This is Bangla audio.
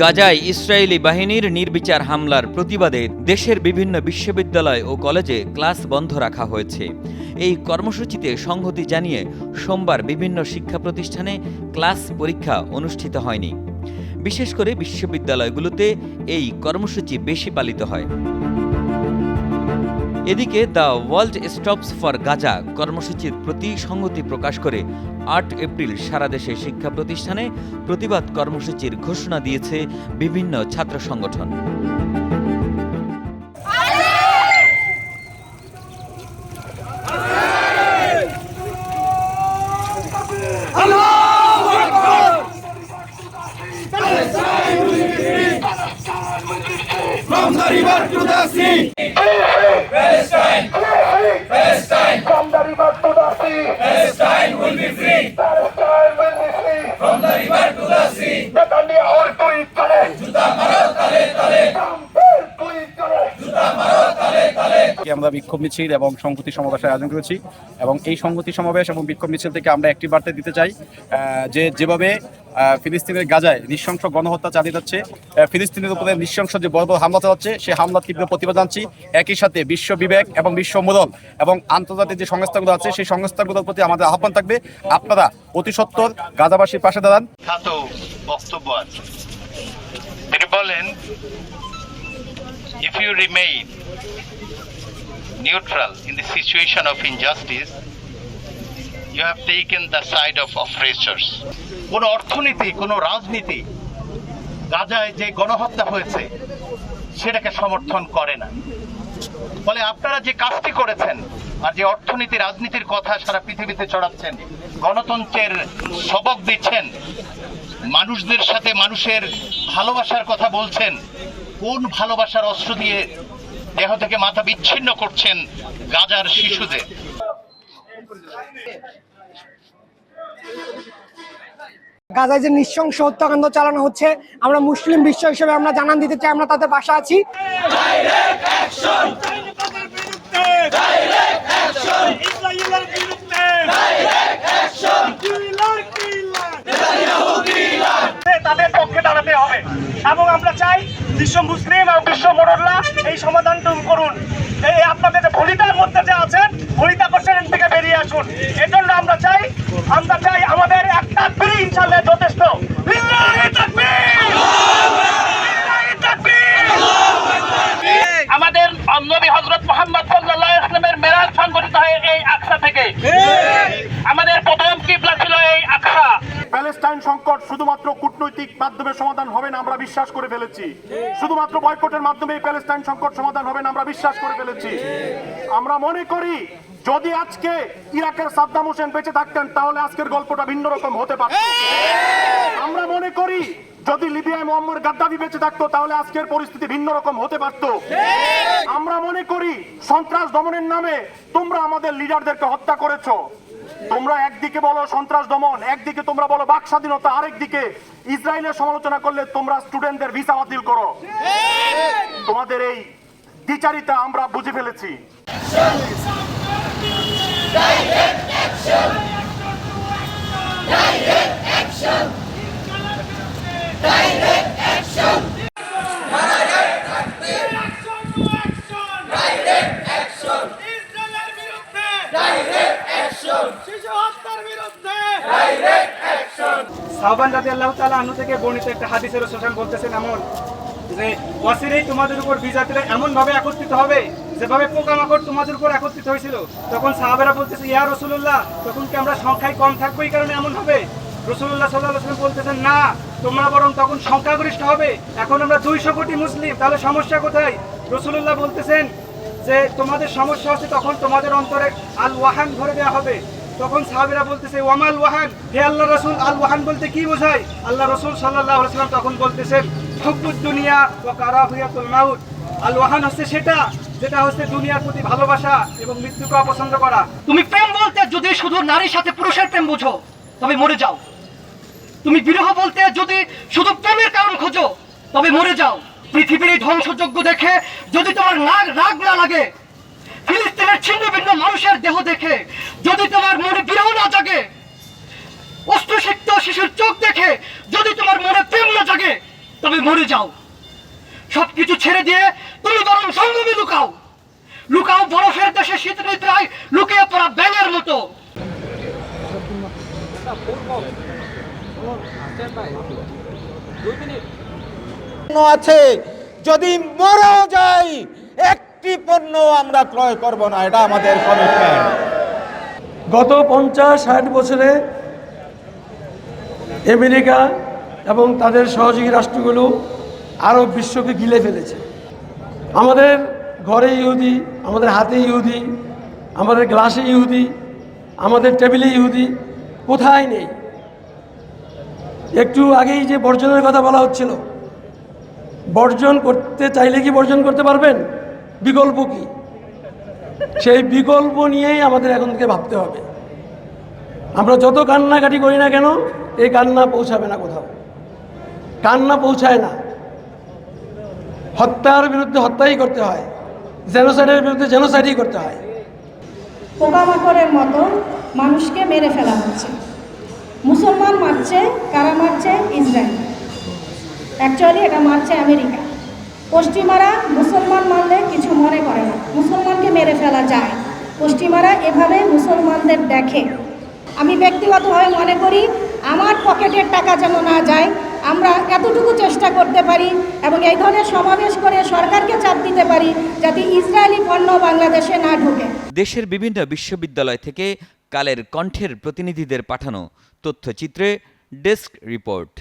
গাজায় ইসরায়েলি বাহিনীর নির্বিচার হামলার প্রতিবাদে দেশের বিভিন্ন বিশ্ববিদ্যালয় ও কলেজে ক্লাস বন্ধ রাখা হয়েছে। এই কর্মসূচিতে সংহতি জানিয়ে সোমবার বিভিন্ন শিক্ষা প্রতিষ্ঠানে ক্লাস পরীক্ষা অনুষ্ঠিত হয়নি। বিশেষ করে বিশ্ববিদ্যালয়গুলোতে এই কর্মসূচি বেশি পালিত হয়। এদিকে the world stops for Gaza কর্মসূচির প্রতি সংহতি প্রকাশ করে আট এপ্রিল সারা দেশে শিক্ষা প্রতিষ্ঠানে প্রতিবাদ কর্মসূচির ঘোষণা দিয়েছে বিভিন্ন ছাত্র সংগঠন From. আজকে আমরা বিক্ষোভ মিছিল এবং সংহতি সমাবেশের আয়োজন করেছি এবং এই সংহতি সমাবেশ এবং বিক্ষোভ মিছিল থেকে আমরা একটি বার্তা দিতে চাই যে যেভাবে ফিলিস্তিনের গাজায় নৃশংস গণহত্যা চালিয়ে যাচ্ছে ফিলিস্তিনের উপরে নৃশংস যে বড় বড় হামলা চালাচ্ছে সেই হামলা তীব্র প্রতিবাদ জানছি। একই সাথে বিশ্ব বিবেক এবং বিশ্ব মোদল এবং আন্তর্জাতিক যে সংস্থাগুলো আছে, সেই সংস্থাগুলোর প্রতি আমাদের আহ্বান থাকবে। আপনারা অতি সত্তর গাজাবাসীর পাশে দাঁড়ান। বক্তব্য আছে। তিনি বলেন if you remain neutral in the situation of injustice you have taken the side of oppressors কোন অর্থনীতি, কোন রাজনীতি গাজায় যে গণহত্যা হয়েছে, সেটাকে সমর্থন করে না। ফলে আপনারা যে কাজটি করেছেন আর যে অর্থনীতি, রাজনীতির কথা সারা পৃথিবীতে চড়াচ্ছেন গণতন্ত্রের সবক দিচ্ছেন, মানুষদের সাথে মানুষের ভালোবাসার কথা বলছেন, কোন ভালোবাসার অস্ত্র দিয়ে দেহ থেকে মাথা বিচ্ছিন্ন করছেন গাজার শিশুদের। গাজায় যে নৃশংস হত্যাকাণ্ড চালানো হচ্ছে আমরা মুসলিম বিশ্ব হিসেবে আমরা জানান দিতে চাই আমরা তাদের পাশে আছি। তাদের পক্ষে দাঁড়াতে হবে। এবং আমরা চাই বিশ্ব মুসলিম আর বিশ্ব মোড়ল্লা এই সমাধানটা করুন। এই আপনাদের যে ভলিতার মধ্যে যে আছেন ভলিতা করছেন থেকে বেরিয়ে আসুন এজন্য আমরা চাই আমরা চাই আমাদের একটা বিড়ি ইনশাল্লাহ যথেষ্ট লিল্লাহি তাকবীর! লিল্লাহি তাকবীর! আমাদের নবী হজরত মোহাম্মদ সাল্লাল্লাহু আলাইহি ওয়াসাল্লামের মেরাজ সংগঠিত হয় এই আকসা থেকে আমাদের প্রথম কিবলা ছিল এই আকসা প্যালেস্টাইন সংকট শুধুমাত্র কূটনৈতিক মাধ্যমে সমাধান হবে না আমরা বিশ্বাস করে ফেলেছি। শুধুমাত্র বয়কটের মাধ্যমে প্যালেস্টাইন সংকট সমাধান হবে না, আমরা বিশ্বাস করে ফেলেছি। আমরা মনে করি, যদি আজকে ইরাকের সাদ্দাম হোসেন বেঁচে থাকতেন, তাহলে আজকের গল্পটা ভিন্ন রকম হতে পারত। আমরা মনে করি, যদি লিবিয়ায় মোহাম্মদ গাদ্দাফি বেঁচে থাকতো, তাহলে আজকের পরিস্থিতি ভিন্ন রকম হতে পারত। আমরা মনে করি, সন্ত্রাস দমনের নামে তোমরা আমাদের লিডারদেরকে হত্যা করেছ। তোমরা একদিকে বলো সন্ত্রাস দমন, একদিকে তোমরা বলো বাক স্বাধীনতা, আরেকদিকে ইসরায়েলের সমালোচনা করলে তোমরা স্টুডেন্টদের ভিসা বাতিল করো। তোমাদের এই দ্বিচারিতা আমরা বুঝে ফেলেছি। সাহবান রাজি আল্লাহ তালা আনু থেকে বর্ণিত একটা হাদিসের শোষণ বলতেছেন এমন যে অসিরেই তোমাদের উপর বিজাতিরা এমন ভাবে একত্রিত হবে যেভাবে পোকামাকড় তোমাদের উপর একত্রিত হয়েছিল। তখন সাহাবেরা বলতেছে, ইয়া রসুল্লাহ তখন কি আমরা সংখ্যায় কম থাকব এই কারণে এমন হবে? রসুল্লাহ সাল্লাহ বলতেছেন, না, তোমরা বরং তখন সংখ্যাগরিষ্ঠ হবে। এখন আমরা দুইশো কোটি মুসলিম, তাহলে সমস্যা কোথায়? রসুল্লাহ বলতেছেন যে, তোমাদের সমস্যা হচ্ছে তখন তোমাদের অন্তরে আল ওয়াহান ধরে দেওয়া হবে। তখন সাহাবিরা বলতেছে, ওয়ামাল ওয়াহান, হে আল্লাহ রসুল, আল ওয়াহান বলতে কি বোঝায়? আল্লাহ রসুল সাল্লাহ সাল্লাম তখন বলতেছেন হুকুদ দুনিয়া ও কারা কারাহুয়াতুল মাউত। আল ওয়াহান হচ্ছে সেটা যেটা হচ্ছে দুনিয়ার প্রতি ভালোবাসা এবং মৃত্যুকে অপছন্দ করা। তুমি প্রেম বলতে যদি শুধু নারীর সাথে পুরুষের প্রেম বুঝো, তবে মরে যাও। তুমি বিরহ বলতে যদি শুধু প্রেমের কারণ খোঁজো, তবে মরে যাও। পৃথিবীর এই ধ্বংসযজ্ঞ দেখে যদি তোমার নাগ রাগ না লাগে, ফিলিস্তিনের ছিন্ন ভিন্ন মানুষের দেহ দেখে যদি তোমার মনে বিরহ না জাগে অস্ত্রসিক্ত শিশুর চোখ দেখে যদি তোমার মনে প্রেম না জাগে, তবে মরে যাও। সবকিছু ছেড়ে দিয়ে তুমি বরং সংগ্রামে লুকাও। লুকাও বরফের দেশে শীত নিদ্রায় লুকিয়ে পড়া ব্যাঙের মতো। আছে, যদি মরেও যাই, একটি পণ্য আমরা ক্রয় করব না, এটা আমাদের কমিটমেন্ট। গত পঞ্চাশ ষাট বছরে আমেরিকা এবং তাদের সহযোগী রাষ্ট্রগুলো আরও বিশ্বকে গিলে ফেলেছে। আমাদের ঘরে ইহুদি, আমাদের হাতে ইহুদি, আমাদের গ্লাসে ইহুদি, আমাদের টেবিলে ইহুদি কোথায় নেই? একটু আগেই যে বর্জনের কথা বলা হচ্ছিল, বর্জন করতে চাইলে কি বর্জন করতে পারবেন? বিকল্প কি? সেই বিকল্প নিয়েই আমাদের এখন থেকে ভাবতে হবে। আমরা যত কান্নাকাটি করি না কেন, এই কান্না পৌঁছাবে না কোথাও। কান্না পৌঁছায় না। হত্যার বিরুদ্ধে হত্যাই করতে হয়। জেনোসাইডের বিরুদ্ধে জেনোসাইডই করতে হয়। পোকামাকড়ের মতো মানুষকে মেরে ফেলা হচ্ছে। মুসলমান মারছে, কারা মারছে? ইসরায়েল। অ্যাকচুয়ালি এটা মারছে আমেরিকা। পশ্চিমারা মুসলমান মারলে কিছু মনে করে না। মুসলমানকে মেরে ফেলা যায়। পশ্চিমারা এভাবে মুসলমানদের দেখে। আমি ব্যক্তিগতভাবে মনে করি, আমার পকেটের টাকা যেন না যায়, আমরা এতটুকু চেষ্টা করতে পারি এবং এই ধরনের সমাবেশ করে সরকারকে চাপ দিতে পারি যাতে ইসরায়েলি পণ্য বাংলাদেশে না ঢোকে। দেশের বিভিন্ন বিশ্ববিদ্যালয় থেকে কালের কণ্ঠের প্রতিনিধিদের পাঠানো তথ্যচিত্রে ডেস্ক রিপোর্ট।